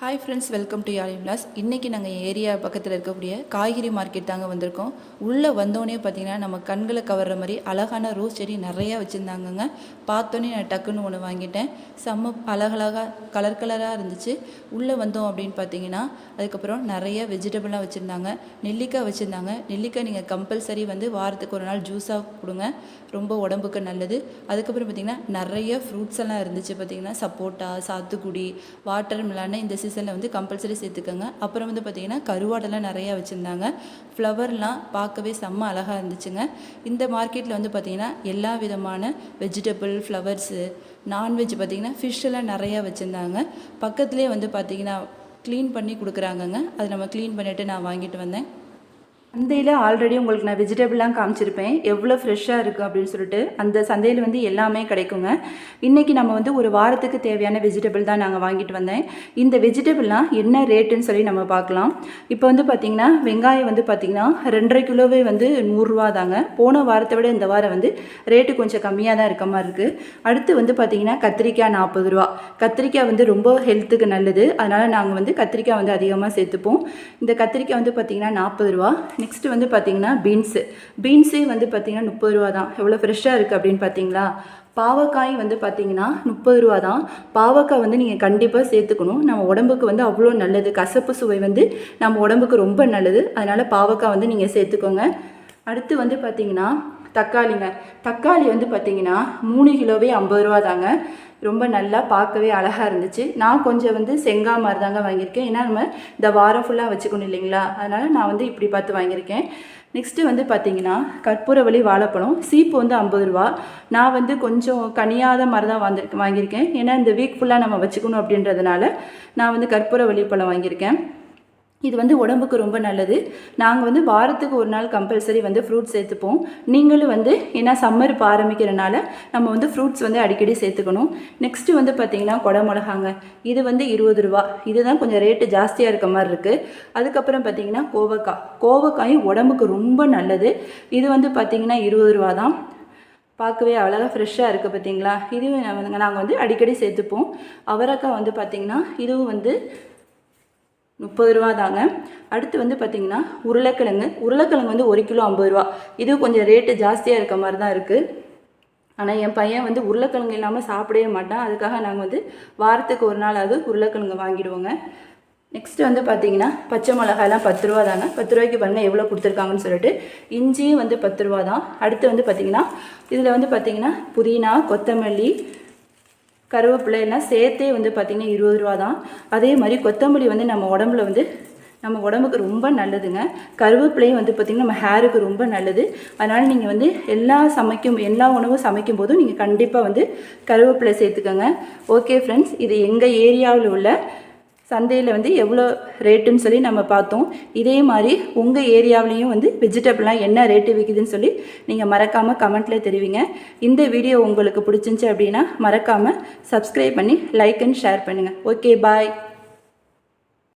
Hi friends welcome to யாரி விலாஸ் இன்றைக்கி நாங்கள் ஏரியா பக்கத்தில் இருக்கக்கூடிய காய்கறி மார்க்கெட் தாங்க வந்திருக்கோம். உள்ளே வந்தோடனே பார்த்தீங்கன்னா நம்ம கண்களை கவர்ற மாதிரி அழகான ரோஸ் செடி நிறையா வச்சுருந்தாங்கங்க. பார்த்தோன்னே நான் டக்குன்னு ஒன்று வாங்கிட்டேன். செம்ம அழகழகாக கலர் கலராக இருந்துச்சு. உள்ளே வந்தோம் அப்படின்னு பார்த்தீங்கன்னா அதுக்கப்புறம் நிறைய வெஜிடபிளாக வச்சுருந்தாங்க. நெல்லிக்காய் வச்சுருந்தாங்க. நெல்லிக்காய் நீங்கள் கம்பல்சரி வந்து வாரத்துக்கு ஒரு நாள் ஜூஸாக கொடுங்க. ரொம்ப உடம்புக்கு நல்லது. அதுக்கப்புறம் பார்த்திங்கன்னா நிறைய ஃப்ரூட்ஸ் எல்லாம் இருந்துச்சு பார்த்திங்கன்னா சப்போட்டா சாத்துக்குடி வாட்டர் மிலான இந்த சீசனில் வந்து கம்பல்சரி சேர்த்துக்கோங்க. அப்புறம் வந்து பார்த்திங்கன்னா கருவாடெல்லாம் நிறையா வச்சுருந்தாங்க. ஃப்ளவர்லாம் பார்க்கவே செம்ம அழகாக இருந்துச்சுங்க. இந்த மார்க்கெட்டில் வந்து பார்த்திங்கன்னா எல்லா விதமான வெஜிடபிள் ஃப்ளவர்ஸு நான்வெஜ் பார்த்திங்கன்னா ஃபிஷ்ஷெல்லாம் நிறையா வச்சுருந்தாங்க. பக்கத்துலேயே வந்து பார்த்திங்கன்னா க்ளீன் பண்ணி கொடுக்குறாங்கங்க. அது நம்ம க்ளீன் பண்ணிவிட்டு நான் வாங்கிட்டு வந்தேன். சந்தையில் ஆல்ரெடி உங்களுக்கு நான் வெஜிடபிள்லாம் காமிச்சிருப்பேன். எவ்வளோ ஃப்ரெஷ்ஷாக இருக்குது அப்படின்னு சொல்லிட்டு அந்த சந்தையில் வந்து எல்லாமே கிடைக்குங்க. இன்றைக்கி நம்ம வந்து ஒரு வாரத்துக்கு தேவையான வெஜிடபிள் தான் நாங்கள் வாங்கிட்டு வந்தேன். இந்த வெஜிடபிள்லாம் என்ன ரேட்டுன்னு சொல்லி நம்ம பார்க்கலாம். இப்போ வந்து பார்த்திங்கன்னா வெங்காயம் வந்து பார்த்திங்கன்னா ரெண்டரை கிலோவே வந்து நூறுரூவா தாங்க. போன வாரத்தை விட இந்த வாரம் வந்து ரேட்டு கொஞ்சம் கம்மியாக தான் இருக்க மாதிரி இருக்குது அடுத்து வந்து பார்த்திங்கன்னா கத்திரிக்காய் நாற்பது ரூபா. கத்திரிக்காய் வந்து ரொம்ப ஹெல்த்துக்கு நல்லது. அதனால் நாங்கள் வந்து கத்திரிக்காய் வந்து அதிகமாக சேர்த்துப்போம். இந்த கத்திரிக்காய் வந்து பார்த்திங்கன்னா நாற்பது ரூபா. நெக்ஸ்ட்டு வந்து பார்த்தீங்கன்னா பீன்ஸு பீன்ஸே வந்து பார்த்தீங்கன்னா முப்பது ரூபா தான். எவ்வளோ ஃப்ரெஷ்ஷாக இருக்குது அப்படின்னு பார்த்தீங்களா பாவக்காய் வந்து பார்த்தீங்கன்னா முப்பது ரூபா தான். பாவக்காய் வந்து நீங்கள் கண்டிப்பாக சேர்த்துக்கணும். நம்ம உடம்புக்கு வந்து அவ்வளோ நல்லது. கசப்பு சுவை வந்து நம்ம உடம்புக்கு ரொம்ப நல்லது. அதனால் பாவக்காய் வந்து நீங்கள் சேர்த்துக்கோங்க. அடுத்து வந்து பார்த்தீங்கன்னா தக்காளிங்க. தக்காளி வந்து பார்த்தீங்கன்னா மூணு கிலோவே ஐம்பது ரூபா தாங்க. ரொம்ப நல்லா பார்க்கவே அழகாக இருந்துச்சு. நான் கொஞ்சம் வந்து செங்கா மாதிரி தாங்க வாங்கியிருக்கேன். ஏன்னா நம்ம இந்த வாரம் ஃபுல்லாக வச்சுக்கணும் இல்லைங்களா? அதனால் நான் வந்து இப்படி பார்த்து வாங்கியிருக்கேன். நெக்ஸ்ட்டு வந்து பார்த்தீங்கன்னா கற்பூரவழி வாழைப்பழம். சீப்பு வந்து ஐம்பது ரூபா. நான் வந்து கொஞ்சம் கனியாத மாதிரி தான் வாங்கியிருக்கேன் வாங்கியிருக்கேன். ஏன்னா இந்த வீக் ஃபுல்லாக நம்ம வச்சுக்கணும் அப்படின்றதுனால நான் வந்து கற்பூரவழி பழம் வாங்கியிருக்கேன். இது வந்து உடம்புக்கு ரொம்ப நல்லது. நாங்கள் வந்து வாரத்துக்கு ஒரு நாள் கம்பல்சரி வந்து ஃப்ரூட்ஸ் சேர்த்துப்போம். நீங்களும் வந்து ஏன்னா சம்மர் இப்போ ஆரம்பிக்கிறனால நம்ம வந்து ஃப்ரூட்ஸ் வந்து அடிக்கடி சேர்த்துக்கணும். நெக்ஸ்ட்டு வந்து பார்த்திங்கன்னா குடமிளகாங்க. இது வந்து இருபது ரூபா. இதுதான் கொஞ்சம் ரேட்டு ஜாஸ்தியாக இருக்க மாதிரி இருக்குது அதுக்கப்புறம் பார்த்திங்கன்னா கோவக்காய். கோவக்காயும் உடம்புக்கு ரொம்ப நல்லது. இது வந்து பார்த்திங்கன்னா இருபது ரூபா தான். பார்க்கவே அழகாக ஃப்ரெஷ்ஷாக இருக்குது பார்த்தீங்களா இதுவும் நாங்கள் வந்து அடிக்கடி சேர்த்துப்போம். அவரைக்காய் வந்து பார்த்திங்கன்னா இதுவும் வந்து முப்பது ரூபா தாங்க. அடுத்து வந்து பார்த்திங்கன்னா உருளைக்கிழங்கு. உருளைக்கிழங்கு வந்து ஒரு கிலோ ஐம்பது ரூபா. இது கொஞ்சம் ரேட்டு ஜாஸ்தியாக இருக்க மாதிரி தான் இருக்குது ஆனால் என் பையன் வந்து உருளைக்கிழங்கு இல்லாமல் சாப்பிடவே மாட்டான். அதுக்காக நாங்கள் வந்து வாரத்துக்கு ஒரு நாளாவது உருளைக்கிழங்கு வாங்கிடுவோங்க. நெக்ஸ்ட் வந்து பார்த்தீங்கன்னா பச்சை மிளகாயெல்லாம் பத்து ரூபா தாங்க. பத்து ரூபாய்க்கு பாருங்கள் எவ்வளோ கொடுத்துருக்காங்கன்னு சொல்லிட்டு. இஞ்சியும் வந்து பத்து ரூபா தான். அடுத்து வந்து பார்த்திங்கன்னா இதில் வந்து பார்த்திங்கன்னா புதினா கொத்தமல்லி கருவேப்பிலை எல்லாம் சேர்த்தே வந்து பார்த்திங்கன்னா இருபது ரூபா தான். அதே மாதிரி கொத்தமல்லி வந்து நம்ம உடம்புல வந்து நம்ம உடம்புக்கு ரொம்ப நல்லதுங்க. கருவேப்பிலையும் வந்து பார்த்திங்கன்னா நம்ம ஹேருக்கு ரொம்ப நல்லது. அதனால் நீங்கள் வந்து எல்லா சமைக்கும் எல்லா உணவும் சமைக்கும் போதும் நீங்கள் கண்டிப்பாக வந்து கருவேப்பிலை சேர்த்துக்கோங்க. ஓகே ஃப்ரெண்ட்ஸ் இது எங்கள் ஏரியாவில் உள்ள சந்தையில் வந்து எவ்வளோ ரேட்டுன்னு சொல்லி நம்ம பார்த்தோம். இதே மாதிரி உங்கள் ஏரியாவிலையும் வந்து வெஜிடபிள்லாம் என்ன ரேட்டு விற்குதுன்னு சொல்லி நீங்கள் மறக்காமல் கமெண்ட்டில் தெரிவிங்க. இந்த வீடியோ உங்களுக்கு பிடிச்சிருந்துச்சி அப்படின்னா மறக்காமல் சப்ஸ்கிரைப் பண்ணி லைக் அண்ட் ஷேர் பண்ணுங்கள் ஓகே பாய்